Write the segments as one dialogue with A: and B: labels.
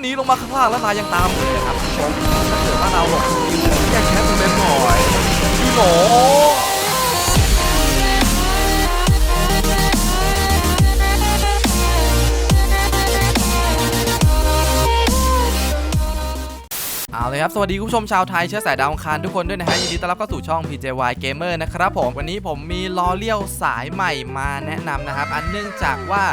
A: หนีลงมาข้างล่างแล้วนายยังตามเลยครับผู้ชมถ้าเกิดว่าเราหลบแยกแค่คุณเล่นหน่อยพี่หมอเอาเลยครับ สวัสดีคุณผู้ชมชาวไทยเชื้อสายดาวอังคารทุกคนด้วยนะฮะ ยินดีต้อนรับเข้าสู่ช่อง PJY Gamer นะครับผม วันนี้ผมมีล้อเลี้ยวสายใหม่มาแนะนำนะครับ อันเนื่องจากว่า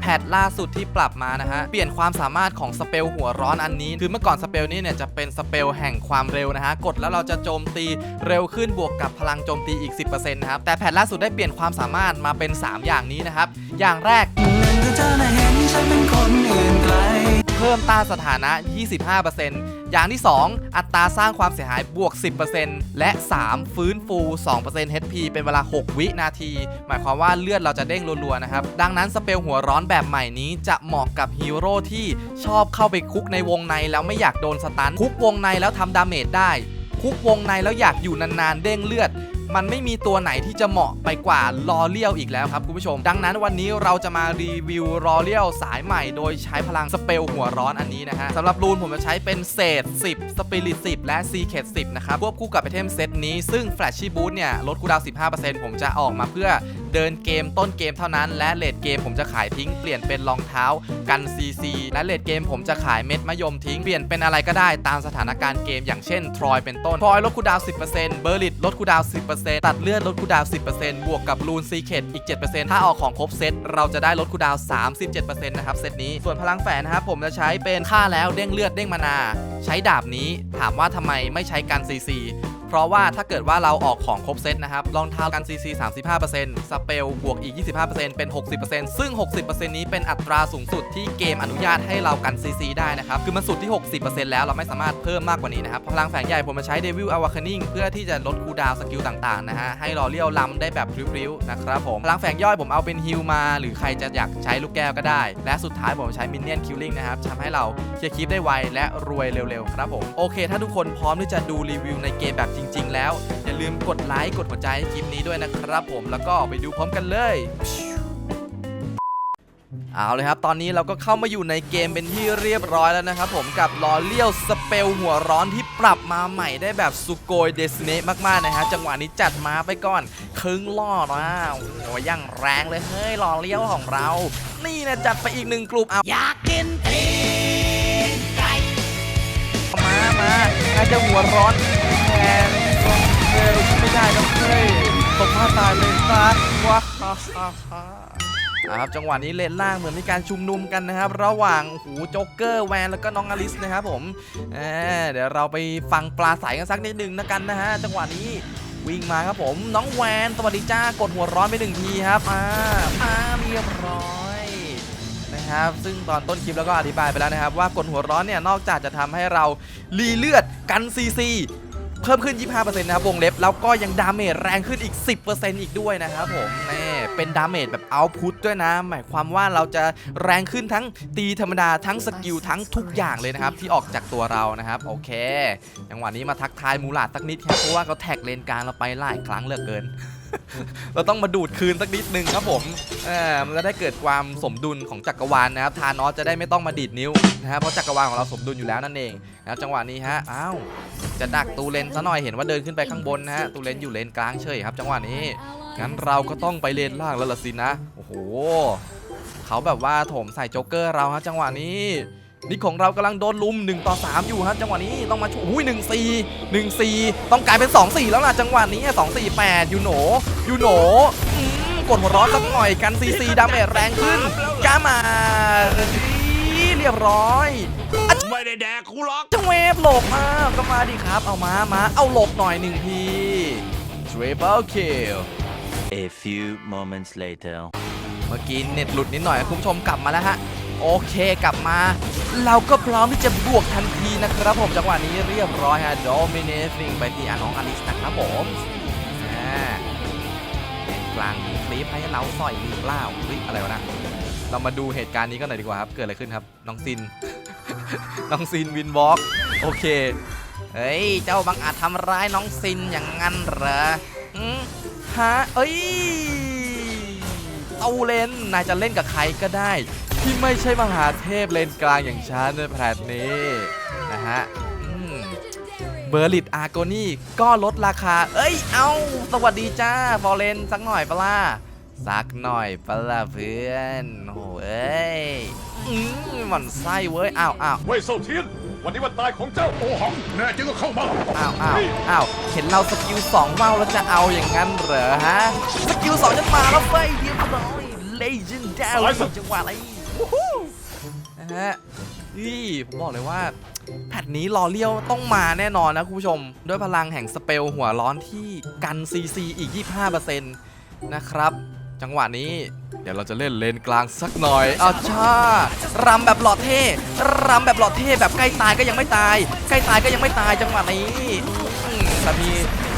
A: แพทล่าสุดที่ปรับมานะฮะ เปลี่ยนความสามารถของสเปลหัวร้อนอันนี้ คือเมื่อก่อนสเปลนี้เนี่ยจะเป็นสเปลแห่งความเร็วนะฮะ กดแล้วเราจะโจมตีเร็วขึ้นบวกกับพลังโจมตีอีก 10%นะครับ แต่แพทล่าสุดได้เปลี่ยนความสามารถมาเป็น 3 อย่างนี้นะครับ อย่างแรก พิ่มต้านสถานะ 25%อย่างที่ 2 อัตราสร้างความเสียหายบวก 10%และ 3 ฟื้นฟู 2% HP เป็นเวลา 6 วินาที หมายความว่าเลือดเราจะเด้งรัวๆนะครับ ดังนั้นสเปลหัวร้อนแบบใหม่นี้จะเหมาะกับฮีโร่ที่ชอบเข้าไปคุกในวงในแล้วไม่อยากโดนสตันคุกวงในแล้วทำดาเมจได้ คุกวงในแล้วอยากอยู่นานๆ เด้งเลือด มันไม่มีตัวไหนที่จะเหมาะไปกว่าลอเลียวอีกแล้วครับคุณผู้ชม ดังนั้นวันนี้เราจะมารีวิวลอเลียวสายใหม่ โดยใช้พลังสเปลหัวร้อนอันนี้นะฮะสำหรับรูนผมจะใช้เป็นเศษ 10 สปิริต10 และซีเคท10 นะครับควบคู่กับไอเทมเซตนี้ซึ่งแฟลชชี่บูทเนี่ยลดคูดาวน์15%ผมจะออกมาเพื่อ เดินเกมต้นเกมเท่านั้น และเลดเกมผมจะขายทิ้งเปลี่ยนเป็นรองเท้ากัน CC และเลดเกมผมจะขายเม็ดมะยมทิ้งเปลี่ยนเป็นอะไรก็ได้ตามสถานการณ์เกมอย่างเช่นทรอยเป็นต้นทรอยลดคูดาวน์10%เบอร์ลิตลดคูดาวน์10%ตัดเลือดลดคูดาวน์10%บวกกับรูนซีเคทอีก 7%ถ้าออกของครบเซตเราจะได้ลดคูดาวน์37%นะครับเซตนี้ส่วนพลังแฝงนะครับผมจะใช้เป็นค่าแล้วเด้งเลือดเด้งมานา ใช้ดาบนี้ถามว่าทำไมไม่ใช้กัน CC เพราะว่าถ้าเกิดว่าเราออกของครบเซตนะครับรองเท้ากัน CC 35%สเปลบวกอีก 25%เป็น 60%ซึ่ง 60%นี้เป็นอัตราสูงสุดที่เกมอนุญาตให้เรากัน CC ได้นะครับ คือมันสุดที่ 60%แล้วเราไม่สามารถเพิ่มมากกว่านี้นะครับพลังแฝงใหญ่ผมมาใช้ Devil Awakening เพื่อที่จะลดคูดาวสกิลต่างๆนะฮะให้รอเลี้ยวลำได้แบบริ้วๆนะครับผมพลังแฝงย่อยผมเอาเป็นฮิลมา หรือใครจะอยากใช้ลูกแก้วก็ได้ และสุดท้ายผมใช้ Minion Killing นะครับทำให้เราเคลียร์คลิปได้ไวและรวยเร็วๆครับผมโอเค ถ้าทุกคนพร้อมที่จะดูรีวิวในเกมแบบจริง ๆ แล้ว ลืมกดไลค์กดหัวใจให้คลิปนี้ด้วยนะครับผมแล้วก็ไปดูพร้อมกันเลยเอาเลยครับ ตอนนี้เราก็เข้ามาอยู่ในเกมเป็นที่เรียบร้อยแล้วนะครับผมกับลอเลี้ยวสเปลหัวร้อนที่ปรับมาใหม่ได้แบบสุโกยเดสเนมากๆนะฮะจังหวะนี้จัดมาไปก่อนครึ่งล่อนะโอ้โหยังแรงเลยเฮ้ยลอเลี้ยวของเรา นี่นะจัดไปอีกหนึ่งกลุ่มเอา
B: อยากกินตีนไก่
A: มามาน่าจะหัวร้อนแทน ตายเลยซะว้าฮ่าฮ่าฮ่าครับจังหวะนี้เลนล่างเหมือนมีการชุมนุมกันนะครับ ระหว่างโอ้โหโจ๊กเกอร์แวนแล้วก็น้องอลิสนะครับผมเออเดี๋ยวเราไปฟังปลาใสกันสักนิดหนึ่งนะกันนะฮะจังหวะนี้วิ่งมาครับผมน้องแวนสวัสดีจ้ากดหัวร้อนไปหนึ่งทีครับอ่าอ่าเรียบร้อยนะครับซึ่งตอนต้นคลิปแล้วก็อธิบายไปแล้วนะครับ ว่ากดหัวร้อนเนี่ยนอกจากจะทำให้เรารีเลือดกันซีซี เพิ่มขึ้น 25%นะครับวงเล็บ แล้วก็ยังดาเมจแรงขึ้นอีก 10%อีกด้วยนะครับผมแน่ เป็นดาเมจแบบเอาพุตด้วยนะ หมายความว่าเราจะแรงขึ้นทั้งตีธรรมดาทั้งสกิลทั้งทุกอย่างเลยนะครับ ที่ออกจากตัวเรานะครับ โอเคจังหวะนี้มาทักทายมูลาดสักนิดครับเพราะว่าเขาแท็กเลนกลางเราไปหลายครั้งเหลือเกินเราต้องมาดูดคืนสักนิดนึงครับผมเออมันจะได้เกิดความสมดุลของจักรวาลนะครับ ทานอสจะได้ไม่ต้องมาดีดนิ้วนะครับเพราะจักรวาลของเราสมดุลอยู่แล้วนั่นเองนะครับจังหวะนี้ฮะ อ้าว จะดักตูเลนซะหน่อย เห็นว่าเดินขึ้นไปข้างบนนะฮะ ตูเลนอยู่เลนกลางเฉยครับ จังหวะนี้ งั้นเราก็ต้องไปเลนล่างแล้วล่ะสินะ โอ้โห เขาแบบว่าโถมใส่โจ๊กเกอร์เราฮะจังหวะนี้นี่ของเรากำลังโดนลุม 1 ต่อ 3 อยู่ฮะจังหวะนี้ต้องมาช่วยอุ้ย1 4 1 4ต้องกลายเป็น 2 4 แล้วล่ะจังหวะนี้2 4 8ยูโหนยูโหนอืมกดหัวร้อนสักหน่อยกันซีซีดาเมจแรงขึ้นกามาเรียบร้อย
B: ไม่ได้แดกกูหรอก
A: จังเวฟหลบมาก็มาดิครับ เอามามาเอาหลบหน่อยหนึ่งที Triple kill
C: A few moments later.
A: เมื่อกี้เน็ตหลุดนิดหน่อยคุณผู้ชมกลับมาแล้วฮะ โอเคกลับมา เราก็พร้อมที่จะบวกทันทีนะครับผมจังหวะนี้เรียบร้อยฮะ Dominating ไปที่อาน้องอลิสนะครับผมกลางคลิปให้เราสอยหรือเปล่าเฮ้ยอะไรวะนะเรามาดูเหตุการณ์นี้กันหน่อยดีกว่าครับ เกิดอะไรขึ้นครับ น้องซิน น้องซินวินวอล์กโอเค เฮ้ย เจ้าบังอาจทำร้ายน้องซินอย่างนั้นเหรอ ฮะเอ้ยเต้าเลนนายจะเล่นกับใครก็ได้ ที่ไม่ใช่มหาเทพเลนกลางอย่างฉันในแพทนี้นะฮะเบอร์ลิตอาร์โกนี่ก็ลดราคา เอ้ย เอา สวัสดีจ้าฟอเรนสักหน่อยปะล่ะสักหน่อยปะล่ะเพื่อนโอ้เอ้ยอืมหมันไส้เว้ย อ้าวอ้าว
D: เว่ยเซาเทียน วันนี้วันตายของเจ้าโอหังแน่จริงก็เข้ามา
A: อ้าวอ้าวอ้าวเห็นเราสกิลสองเมาแล้วจะเอาอย่างนั้นเหรอฮะ สกิลสองจะมาแล้วเฟ้ยเดียวร้อยเลเจนดาวจังหวะอะไรวู้ฮู้นะฮะนี่ผมบอกเลยว่าแพทนี้รอเลี้ยวต้องมาแน่นอนนะคุณผู้ชม ด้วยพลังแห่งสเปลหัวร้อนที่กัน CC อีก 25%นะครับ จังหวะนี้ เดี๋ยวเราจะเล่นเลนกลางสักหน่อยอ้าวช่ารำแบบหล่อเท่รำแบบหล่อเท่แบบใกล้ตายก็ยังไม่ตาย ใกล้ตายก็ยังไม่ตายจังหวะนี้อืมแต่มี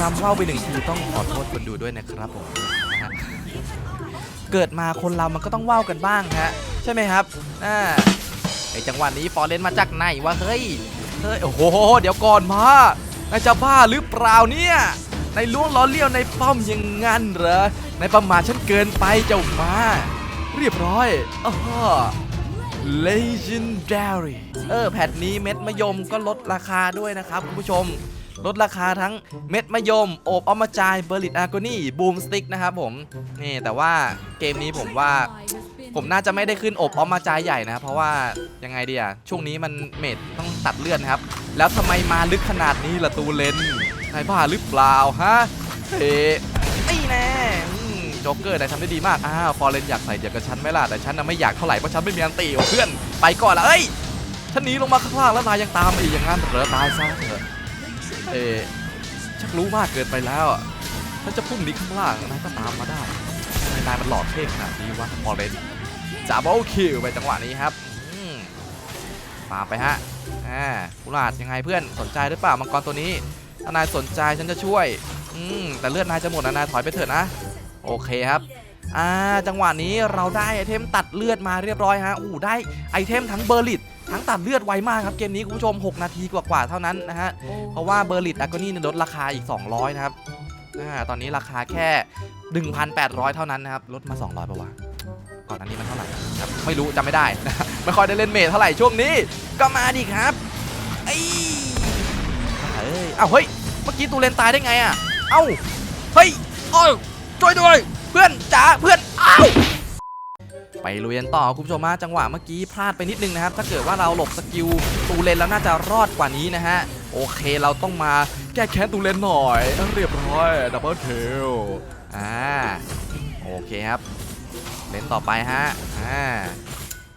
A: รำว่าวไปหนึ่งทีต้องขอโทษคนดูด้วยนะครับผมเกิดมาคนเรามันก็ต้องว่าวกันบ้างฮะใช่ไหมครับอ่าไอจังหวะนี้ฟอร์เรนมาจากไหนวะเฮ้ยเฮ้ยโอ้โหเดี๋ยวก่อนมานายจะบ้าหรือเปล่าเนี่ย ในล่วงล้อเลี้ยวในป้อมยังงั้นเหรอในประมาทฉันเกินไปเจ้ามา เรียบร้อยอ้อ legendary เออแพทนี้เม็ดมะยมก็ลดราคาด้วยนะครับคุณผู้ชม ลดราคาทั้งเม็ดมะยมโอบออมจายเบอร์ลิตอาร์โกนี่บูมสติ๊กนะครับผมนี่แต่ว่าเกมนี้ผมว่า ผมน่าจะไม่ได้ขึ้นอบออมมาจายใหญ่นะ เพราะว่ายังไงดีอะช่วงนี้มันเม็ดต้องตัดเลือดนะครับ แล้วทำไมมาลึกขนาดนี้ล่ะตูเลนายบ้าหรือเปล่าฮะเฮ้นี่แน่อืมโจ๊กเกอร์นายทำได้ดีมากอ้าวฟอร์เรนอยากใส่เดียวกับฉันไหมล่ะ แต่ฉันน่ะไม่อยากเท่าไหร่เพราะฉันไม่มีอันตีโอเพื่อน ไปก่อนละเอ้ย ฉันหนีลงมาข้างล่างแล้วนายยังตามมาอีกอย่างนั้นเหรอตายซะเถอะเอ๊ชักรู้มากเกินไปแล้วอะถ้าจะพุ่งหนีข้างล่างนายก็ตามมาได้ทำไมนายมันหลอดเท่ขนาดนี้วะฟอร์เรนจับเบิลคิวไปจังหวะนี้ครับอืมมาไปฮะอ่ากุหลาดยังไงเพื่อนสนใจหรือเปล่ามังกรตัวนี้ ถ้านายสนใจฉันจะช่วย อืมแต่เลือดนายจะหมดนะนายถอยไปเถอะนะ โอเคครับอ่าจังหวะนี้เราได้ไอเทมตัดเลือดมาเรียบร้อยฮะอู้ได้ไอเทมทั้งเบอร์ลิตทั้งตัดเลือดไวมากครับเกมนี้คุณผู้ชม 6 นาทีกว่าๆเท่านั้นนะฮะเพราะว่าเบอร์ลิตอะก็นี่ลดราคาอีก 200 นะครับอ่าตอนนี้ราคาแค่ 1,800 เท่านั้นนะครับลดมา 200ป่าวะก่อนอันนี้มันเท่าไหร่ครับไม่รู้จำไม่ได้ไม่ค่อยได้เล่นเมทเท่าไหร่ช่วงนี้ ก็มาดิครับไอ้ยเอ้ยเอ้าเฮ้ยเมื่อกี้ตูเลนตายได้ไงอะ เอ้า เฮ้ยเอ้าช่วยด้วย เพื่อนจ๋าเพื่อนเอ้าไปลุยกันต่อคุณผู้ชมฮะจังหวะเมื่อกี้พลาดไปนิดนึงนะครับ ถ้าเกิดว่าเราหลบสกิลตูเลนแล้วน่าจะรอดกว่านี้นะฮะ โอเคเราต้องมาแก้แค้นตูเลนหน่อย เรียบร้อยดับเบิลเทลอ่าโอเคครับ เล่นต่อไปฮะอ่า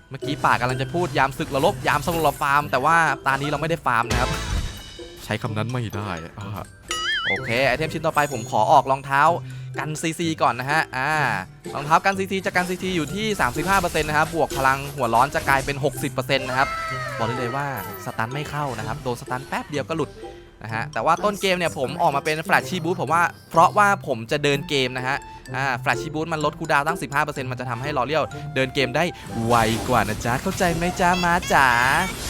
A: เมื่อกี้ป่ากำลังจะพูดยามศึกระลบยามสงบฟาร์ม แต่ว่าตานี้เราไม่ได้ฟาร์มนะครับ ช้คำนั้นไม่ได้อ่าโอเคไอเทมชิ้นต่อไปผมขอออกรองเท้ากันซีซีก่อนนะฮะ อ่ารองเท้ากันซีซีจะกันซีซีอยู่ที่ 35%นะครับ บวกพลังหัวร้อนจะกลายเป็น 60%นะครับ บอกได้เลยว่าสตันไม่เข้านะครับ โดนสตันแป๊บเดียวก็หลุดนะฮะ แต่ว่าต้นเกมเนี่ยผมออกมาเป็นแฟลชชีบูทผมว่า เพราะว่าผมจะเดินเกมนะฮะ อ่า แฟลชชีบูทมันลดคูลดาวน์ตั้ง 15%มันจะทำให้ลอเลียวเดินเกมได้ไวกว่านะจ๊ะ เข้าใจไหมจ๊ะมาจ๋า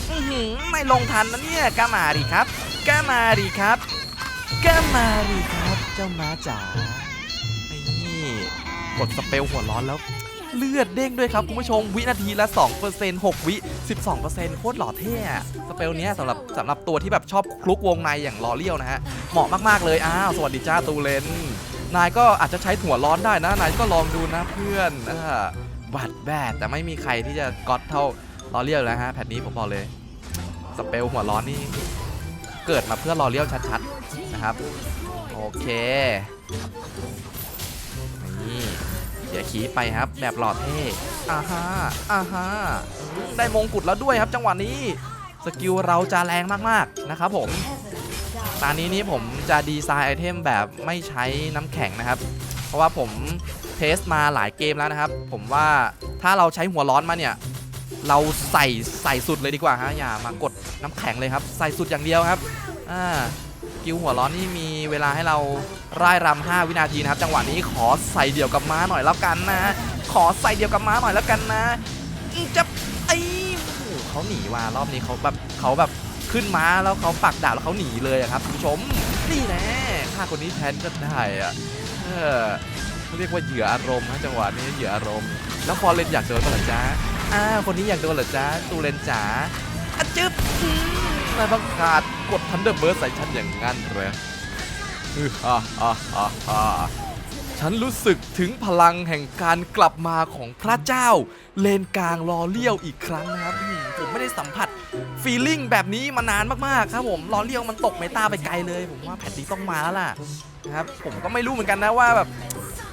A: อื้อหือไม่ลงทันนะเนี่ยก็มาดิครับ ก็มาดิครับก็มาดิครับ เจ้าม้าจ๋า นี่กดสเปลหัวร้อนแล้ว เลือดเด้งด้วยครับ คุณผู้ชมวินาทีละ 2% 6 วิ 12%โคตรหล่อเท่อะสเปลเนี้ยสำหรับสำหรับตัวที่แบบชอบคลุกวงในอย่างลอเลียวนะฮะ เหมาะมากๆเลย อ้าว สวัสดีจ้าตูเลน นายก็อาจจะใช้หัวร้อนได้นะ นายก็ลองดูนะเพื่อนอ่าบัดแบดแต่ไม่มีใครที่จะก๊อตเท่าลอเลียวแล้วฮะแพทนี้ผมบอกเลย สเปลหัวร้อนนี่ เกิดมาเพื่อลอเลี้ยวชัดๆนะครับ โอเค นี่เดี๋ยวขี่ไปครับ แบบหล่อเท่อ่าฮะอ่าฮะได้มงกุฎแล้วด้วยครับจังหวะนี้ สกิลเราจะแรงมากๆนะครับผมตอนนี้นี่ผมจะดีไซน์ไอเทมแบบไม่ใช้น้ำแข็งนะครับ เพราะว่าผมเทสมาหลายเกมแล้วนะครับ ผมว่าถ้าเราใช้หัวร้อนมาเนี่ย เราใส่ใส่สุดเลยดีกว่าฮะอย่ามากดน้ำแข็งเลยครับ ใส่สุดอย่างเดียวครับอ่ากิลหัวร้อนนี่มีเวลาให้เราร่ายรำ5วินาทีนะครับจังหวะนี้ขอใส่เดี่ยวกับม้าหน่อยแล้วกันนะ ขอใส่เดี่ยวกับม้าหน่อยแล้วกันนะจะไอ้เขาหนีว่ารอบนี้เขาแบบเขาแบบขึ้นม้าแล้วเขาปักดาบแล้วเขาหนีเลยครับคุณผู้ชมนี่แน่ฆ่าคนนี้แทนก็ได้อะเออเขาเรียกว่าเหยื่ออารมณ์ฮะจังหวะนี้เหยื่ออารมณ์ แล้วฟอร์เรนอยากโดนปะล่ะจ๊ะ อ้าคนนี้อยากโดนเหรอจ๊ะตูเลนจ๋าอะจึ๊บอืมนายบังขาดกดทันเดอร์เบิร์ดใส่ฉันอย่างงั้นเหรอฮึฮ่าฮ่าฮ่าฮ่าฉันรู้สึกถึงพลังแห่งการกลับมาของพระเจ้า เลนกลางรอเลี้ยวอีกครั้งนะครับผมไม่ได้สัมผัสฟีลิ่งแบบนี้มานานมากๆครับผมรอเลี้ยวมันตกเมตาไปไกลเลย ผมว่าแพทนี้ต้องมาแล้วล่ะนะครับผมก็ไม่รู้เหมือนกันนะว่าแบบ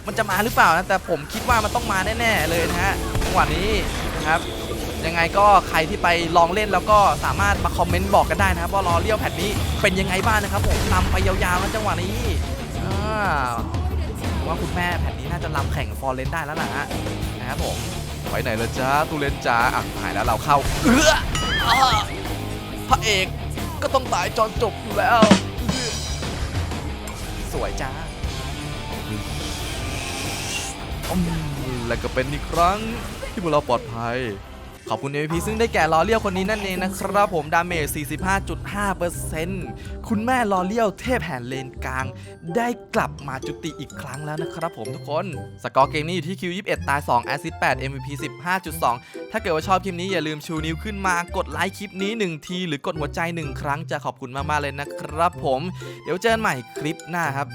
A: มันจะมาหรือเปล่านะแต่ผมคิดว่ามันต้องมาแน่ๆเลยนะฮะจังหวะนี้ นะครับ ยังไงก็ใครที่ไปลองเล่นแล้วก็สามารถมาคอมเมนต์บอกกันได้นะครับว่ารอเลี้ยวแพทนี้เป็นยังไงบ้างนะครับผมนำไปยาวๆนะจังหวะนี้อ่าผมว่าคุณแม่แพทนี้น่าจะลำแข่งฟอร์เรนได้แล้วนะฮะนะครับผมไปไหนละจ้าตูเลนจ้าอะหายแล้วเราเข้าเอื้ออ่าพระเอกก็ต้องตายจอนจบอยู่แล้วเอื้อสวยจ้าอืมและก็เป็นอีกครั้ง ที่พวกเราปลอดภัย ขอบคุณ MVP ซึ่งได้แก่ลอเลียวคนนี้นั่นเองนะครับผม ดาเมจ 45.5%คุณแม่ลอเลียวเทพแห่งเลนกลาง ได้กลับมาจุติอีกครั้งแล้วนะครับผมทุกคน สกอร์เกมนี้อยู่ที่ Q21 ตาย 2 แอสซิสต์8 MVP 15.2 ถ้าเกิดว่าชอบคลิปนี้อย่าลืมชูนิ้วขึ้นมากดไลค์คลิปนี้ 1 ที หรือกดหัวใจ 1 ครั้งจะขอบคุณมากๆเลยนะครับผม เดี๋ยวเจอกันใหม่คลิปหน้าครับ